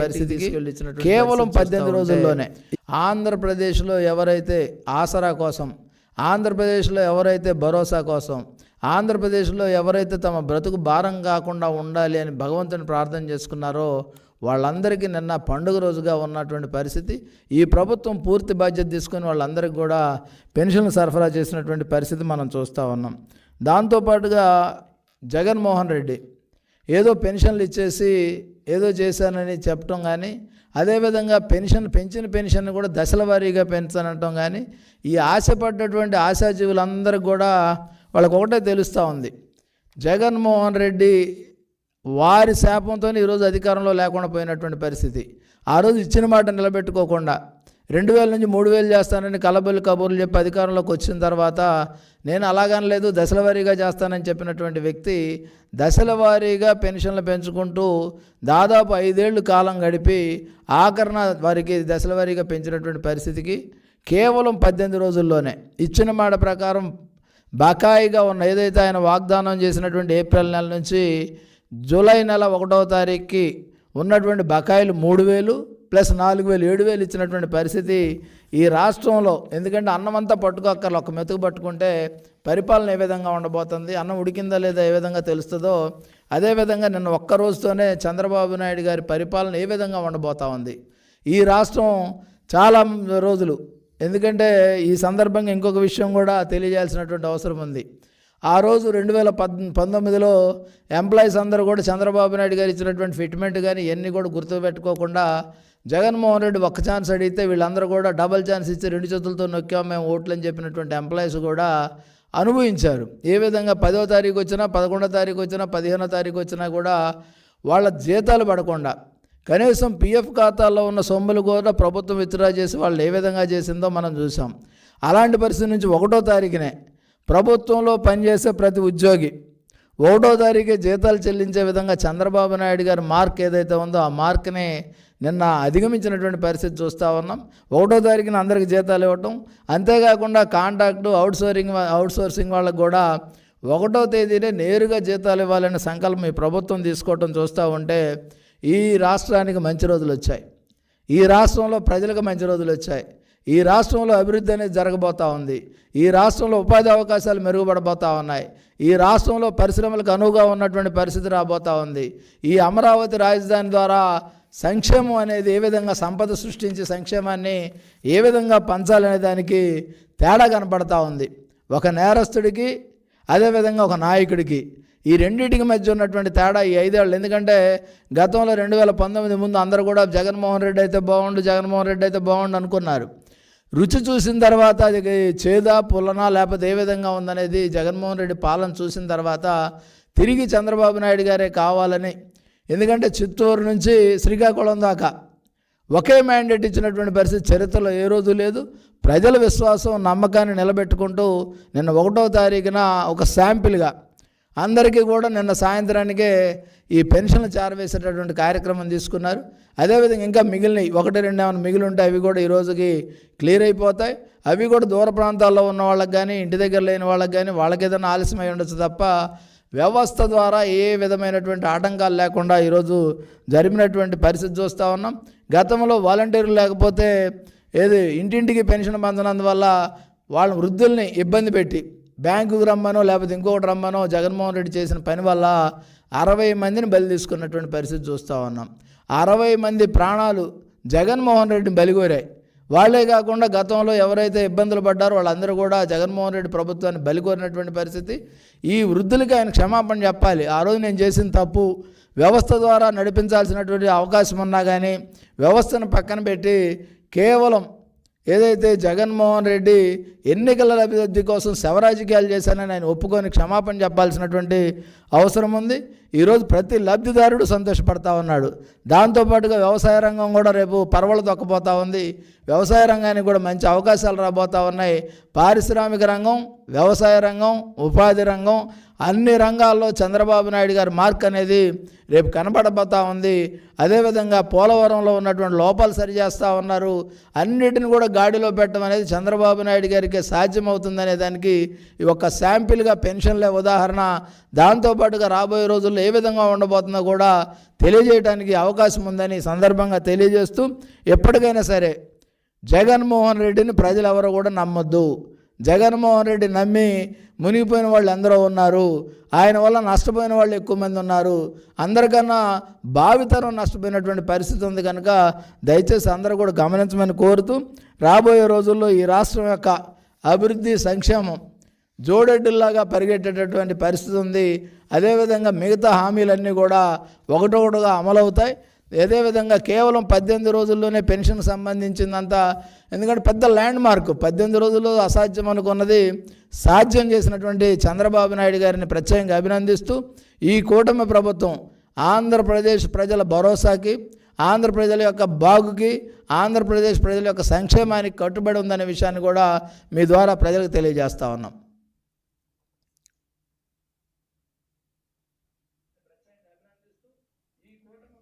పరిస్థితికి కేవలం పద్దెనిమిది రోజుల్లోనే. ఆంధ్రప్రదేశ్లో ఎవరైతే ఆసరా కోసం ఆంధ్రప్రదేశ్లో ఎవరైతే భరోసా కోసం ఆంధ్రప్రదేశ్లో ఎవరైతే తమ బ్రతుకు భారం కాకుండా ఉండాలి అని భగవంతుని ప్రార్థన చేసుకున్నారో వాళ్ళందరికీ నిన్న పండుగ రోజుగా ఉన్నటువంటి పరిస్థితి. ఈ ప్రభుత్వం పూర్తి బాధ్యత తీసుకొని వాళ్ళందరికీ కూడా పెన్షన్లు సరఫరా చేసినటువంటి పరిస్థితి మనం చూస్తూ ఉన్నాం. దాంతోపాటుగా జగన్మోహన్ రెడ్డి ఏదో పెన్షన్లు ఇచ్చేసి ఏదో చేశానని చెప్పటం కానీ అదేవిధంగా పెన్షన్ పెంచిన పెన్షన్ కూడా దశల వారీగా పెంచనటం కానీ ఈ ఆశపడ్డటువంటి ఆశాజీవులందరికీ కూడా వాళ్ళకు ఒకటే తెలుస్తూ ఉంది. జగన్మోహన్ రెడ్డి వారి శాపంతో ఈరోజు అధికారంలో లేకుండా పోయినటువంటి పరిస్థితి. ఆ రోజు ఇచ్చిన మాట నిలబెట్టుకోకుండా రెండు వేల నుంచి మూడు వేలు చేస్తానని కలబొల్లి కబుర్లు చెప్పి అధికారంలోకి వచ్చిన తర్వాత నేను అలాగనలేదు దశల వారీగా చేస్తానని చెప్పినటువంటి వ్యక్తి దశల వారీగా పెన్షన్లు పెంచుకుంటూ దాదాపు ఐదేళ్ళు కాలం గడిపి ఆఖరణ వారికి దశల వారీగా పెంచినటువంటి పరిస్థితికి కేవలం పద్దెనిమిది రోజుల్లోనే ఇచ్చిన మాట ప్రకారం బకాయిగా ఉన్న ఏదైతే ఆయన వాగ్దానం చేసినటువంటి ఏప్రిల్ నెల నుంచి జూలై నెల ఒకటవ తారీఖుకి ఉన్నటువంటి బకాయిలు మూడు వేలు ప్లస్ నాలుగు వేలు ఏడు వేలు ఇచ్చినటువంటి పరిస్థితి ఈ రాష్ట్రంలో. ఎందుకంటే అన్నం అంతా పట్టుకోక్కర్లు ఒక మెతుకు పట్టుకుంటే పరిపాలన ఏ విధంగా ఉండబోతుంది అన్నం ఉడికిందా లేదా ఏ విధంగా తెలుస్తుందో అదేవిధంగా నిన్న ఒక్క రోజుతోనే చంద్రబాబు నాయుడు గారి పరిపాలన ఏ విధంగా ఉండబోతా ఉంది. ఈ రాష్ట్రం చాలా రోజులు. ఎందుకంటే ఈ సందర్భంగా ఇంకొక విషయం కూడా తెలియజేయాల్సినటువంటి అవసరం ఉంది. ఆ రోజు రెండు వేల పద్ పంతొమ్మిదిలో ఎంప్లాయీస్ అందరూ కూడా చంద్రబాబు నాయుడు గారు ఇచ్చినటువంటి ఫిట్మెంట్ కానీ ఇవన్నీ కూడా గుర్తుపెట్టుకోకుండా జగన్మోహన్ రెడ్డి ఒక్క ఛాన్స్ అడిగితే వీళ్ళందరూ కూడా డబల్ ఛాన్స్ ఇచ్చి రెండు చేతులతో నొక్కాం మేము ఓట్లు అని చెప్పినటువంటి ఎంప్లాయీస్ కూడా అనుభవించారు. ఏ విధంగా పదో తారీఖు వచ్చినా పదకొండో తారీఖు వచ్చినా పదిహేనో తారీఖు వచ్చినా కూడా వాళ్ళ జీతాలు పడకుండా కనీసం పిఎఫ్ ఖాతాల్లో ఉన్న సొమ్ములు కూడా ప్రభుత్వం విత్డ్రా చేసి వాళ్ళు ఏ విధంగా చేసిందో మనం చూసాం. అలాంటి పరిస్థితి నుంచి ఒకటో తారీఖునే ప్రభుత్వంలో పనిచేసే ప్రతి ఉద్యోగి ఒకటో తారీఖు జీతాలు చెల్లించే విధంగా చంద్రబాబు నాయుడు గారి మార్క్ ఏదైతే ఉందో ఆ మార్క్ని నిన్న అధిగమించినటువంటి పరిస్థితి చూస్తూ ఉన్నాం. ఒకటో తారీఖున అందరికి జీతాలు ఇవ్వటం. అంతేకాకుండా కాంట్రాక్టు అవుట్సోరింగ్ అవుట్సోర్సింగ్ వాళ్ళకు కూడా ఒకటో తేదీనే నేరుగా జీతాలు ఇవ్వాలనే సంకల్పం ఈ ప్రభుత్వం తీసుకోవటం చూస్తూ ఉంటే ఈ రాష్ట్రానికి మంచి రోజులు వచ్చాయి. ఈ రాష్ట్రంలో ప్రజలకు మంచి రోజులు వచ్చాయి. ఈ రాష్ట్రంలో అభివృద్ధి అనేది జరగబోతూ ఉంది. ఈ రాష్ట్రంలో ఉపాధి అవకాశాలు మెరుగుపడబోతూ ఉన్నాయి. ఈ రాష్ట్రంలో పరిశ్రమలకు అనువుగా ఉన్నటువంటి పరిస్థితి రాబోతూ ఉంది. ఈ అమరావతి రాజధాని ద్వారా సంక్షేమం అనేది ఏ విధంగా సంపద సృష్టించి సంక్షేమాన్ని ఏ విధంగా పంచాలనే దానికి తేడా కనపడతా ఉంది. ఒక నేరస్తుడికి అదేవిధంగా ఒక నాయకుడికి ఈ రెండింటికి మధ్య ఉన్నటువంటి తేడా ఈ ఐదేళ్ళు. ఎందుకంటే గతంలో రెండు వేల పంతొమ్మిది ముందు అందరూ కూడా జగన్మోహన్ రెడ్డి అయితే బాగుండు జగన్మోహన్ రెడ్డి అయితే బాగుండు అనుకున్నారు. రుచి చూసిన తర్వాత అది చేదా పుల్లనా లేకపోతే ఏ విధంగా ఉందనేది జగన్మోహన్ రెడ్డి పాలన చూసిన తర్వాత తిరిగి చంద్రబాబు నాయుడు గారే కావాలని. ఎందుకంటే చిత్తూరు నుంచి శ్రీకాకుళం దాకా ఒకే మ్యాండేట్ ఇచ్చినటువంటి పరిస్థితి చరిత్రలో ఏ రోజు లేదు. ప్రజల విశ్వాసం నమ్మకాన్ని నిలబెట్టుకుంటూ నిన్న ఒకటో తారీఖున ఒక శాంపిల్గా అందరికీ కూడా నిన్న సాయంత్రానికే ఈ పెన్షన్లు చేరవేసేటటువంటి కార్యక్రమం తీసుకున్నారు. అదేవిధంగా ఇంకా మిగిలినవి ఒకటి రెండు ఏమైనా మిగిలి ఉంటే అవి కూడా ఈరోజుకి క్లియర్ అయిపోతాయి. అవి కూడా దూర ప్రాంతాల్లో ఉన్న వాళ్ళకి కానీ ఇంటి దగ్గర లేని వాళ్ళకి కానీ వాళ్ళకి ఏదైనా ఆలస్యమై ఉండొచ్చు తప్ప వ్యవస్థ ద్వారా ఏ విధమైనటువంటి ఆటంకాలు లేకుండా ఈరోజు జరిపినటువంటి పరిస్థితి చూస్తూ ఉన్నాం. గతంలో వాలంటీర్లు లేకపోతే ఏది ఇంటింటికి పెన్షన్ పొందనందువల్ల వాళ్ళ వృద్ధుల్ని ఇబ్బంది పెట్టి బ్యాంకుకు రమ్మనో లేకపోతే ఇంకొకటి రమ్మనో జగన్మోహన్ రెడ్డి చేసిన పని వల్ల అరవై మందిని బలి తీసుకున్నటువంటి పరిస్థితి చూస్తూ ఉన్నాం. అరవై మంది ప్రాణాలు జగన్మోహన్ రెడ్డిని బలిగోరాయి వాళ్ళే కాకుండా గతంలో ఎవరైతే ఇబ్బందులు పడ్డారో వాళ్ళందరూ కూడా జగన్మోహన్ రెడ్డి ప్రభుత్వాన్ని బలికోరినటువంటి పరిస్థితి. ఈ వృద్ధులకి ఆయన క్షమాపణ చెప్పాలి. ఆ రోజు నేను చేసిన తప్పు వ్యవస్థ ద్వారా నడిపించాల్సినటువంటి అవకాశం ఉన్నా కానీ వ్యవస్థను పక్కన పెట్టి కేవలం ఏదైతే జగన్మోహన్ రెడ్డి ఎన్నికల అభివృద్ధి కోసం శవరాజకీయాలు చేశానని ఆయన ఒప్పుకొని క్షమాపణ చెప్పాల్సినటువంటి అవసరం ఉంది ఈరోజు ప్రతి లబ్ధిదారుడు సంతోషపడతా ఉన్నాడు. దాంతోపాటుగా వ్యవసాయ రంగం కూడా రేపు పర్వలు తొక్కపోతూ ఉంది. వ్యవసాయ రంగానికి కూడా మంచి అవకాశాలు రాబోతూ ఉన్నాయి. పారిశ్రామిక రంగం వ్యవసాయ రంగం ఉపాధి రంగం అన్ని రంగాల్లో చంద్రబాబు నాయుడు గారి మార్క్ అనేది రేపు కనబడబోతూ ఉంది. అదేవిధంగా పోలవరంలో ఉన్నటువంటి లోపాలు సరిచేస్తూ ఉన్నారు. అన్నిటిని కూడా గాడిలో పెట్టడం అనేది చంద్రబాబు నాయుడు గారికి సాధ్యమవుతుందనే దానికి ఈ ఒక శాంపిల్గా పెన్షన్లే ఉదాహరణ. దాంతో పాటుగా రాబోయే రోజుల్లో ఏ విధంగా ఉండబోతుందో కూడా తెలియజేయడానికి అవకాశం ఉందని సందర్భంగా తెలియజేస్తూ ఎప్పటికైనా సరే జగన్మోహన్ రెడ్డిని ప్రజలు ఎవరు కూడా నమ్మొద్దు. జగన్మోహన్ రెడ్డి నమ్మి మునిగిపోయిన వాళ్ళు ఎందరో ఉన్నారు. ఆయన వల్ల నష్టపోయిన వాళ్ళు ఎక్కువ మంది ఉన్నారు. అందరికన్నా భావితరం నష్టపోయినటువంటి పరిస్థితి ఉంది కనుక దయచేసి అందరూ కూడా గమనించమని కోరుతూ రాబోయే రోజుల్లో ఈ రాష్ట్రం యొక్క అభివృద్ధి సంక్షేమం జోడెడ్డుల్లాగా పరిగెట్టేటటువంటి పరిస్థితి ఉంది. అదేవిధంగా మిగతా హామీలన్నీ కూడా ఒకటొకటిగా అమలవుతాయి. అదేవిధంగా కేవలం పద్దెనిమిది రోజుల్లోనే పెన్షన్ సంబంధించిందంతా ఎందుకంటే పెద్ద ల్యాండ్ మార్క్ పద్దెనిమిది రోజుల్లో అసాధ్యం అనుకున్నది సాధ్యం చేసినటువంటి చంద్రబాబు నాయుడు గారిని ప్రత్యేకంగా అభినందిస్తూ ఈ కూటమి ప్రభుత్వం ఆంధ్రప్రదేశ్ ప్రజల భరోసాకి ఆంధ్ర ప్రజల యొక్క బాగుకి ఆంధ్రప్రదేశ్ ప్రజల యొక్క సంక్షేమానికి కట్టుబడి ఉందనే విషయాన్ని కూడా మీ ద్వారా ప్రజలకు తెలియజేస్తా ఉన్నాం. ఈ కూటమి